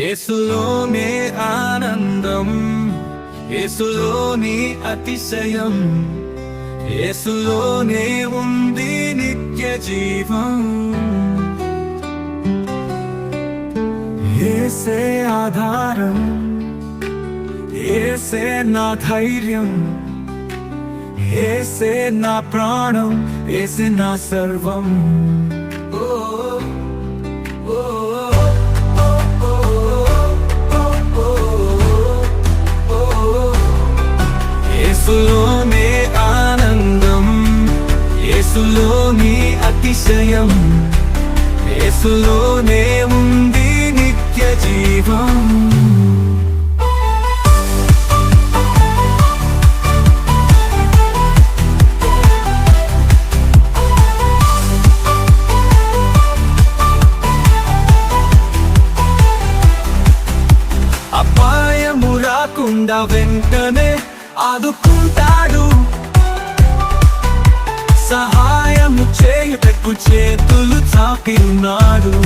యేసులోనే ఆనందం యేసులోనే అతిశయం యేసులోనే ఉంది నిత్య జీవం. ఏసే ఆధారం ఏసే నా ధైర్యం ఏసే నా ప్రాణం ఏసే నా సర్వం. ఓ యేసులోనే ఆనందం. యేసులోని అతిశయం. యేసులోనే ఉంది నిత్య జీవం. ఆదుకుంటాడు. సహాయము చేయుటకు చేతులు చాపి ఉన్నాడు.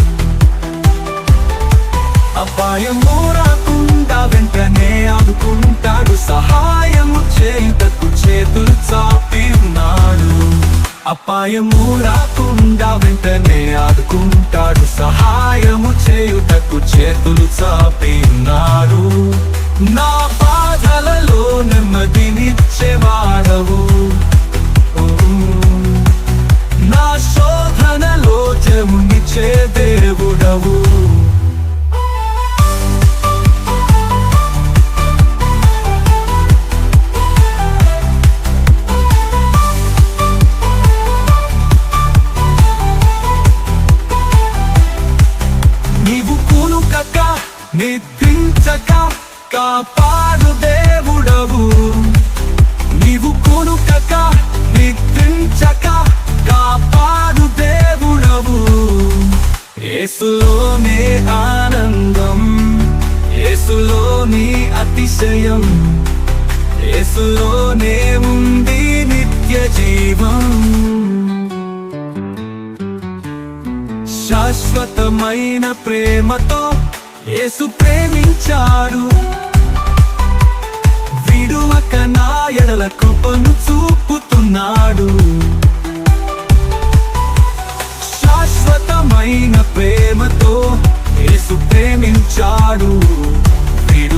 అపాయము రాకుండా వెంటనే ఆదుకుంటాడు. సహాయము చేయుటకు చేతులు చాపి ఉన్నాడు. అపాయము రాకుండా వెంటనే ఆదుకుంటాడు. సహాయము చేయుటకు చేతులు చాపి జమునిచ్చే దేవుడవు. నీవు కూనుకక నిద్రించక కాపాడు దేవుడవు. నీవు కూనుకక నిద్రించక యేసులోని అతిశయం యేసులోనే ఉంది నిత్య జీవం. శాశ్వతమైన ప్రేమతో యేసు ప్రేమించాడు. విడువక నా ఎడల కృపను చూపుతున్నాడు. శాశ్వతమైన ప్రేమతో యేసు ప్రేమించాడు.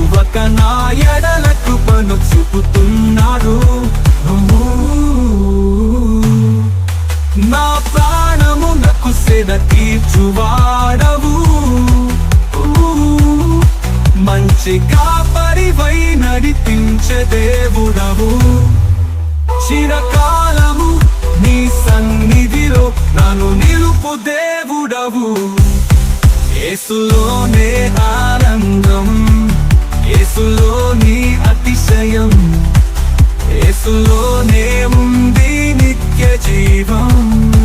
విడువక నా ఎడల కృపను చూపుతున్నారు నా ప్రాణము నాకు సెద తీర్చువాడవు. మంచి కాపరివై నడిపించే దేవుడవు. చిరకాలము నీ సన్నిధిలో నన్ను నిలుపు దేవుడవు. యేసులోనే యేసులోనే ఉంది నిత్య జీవం.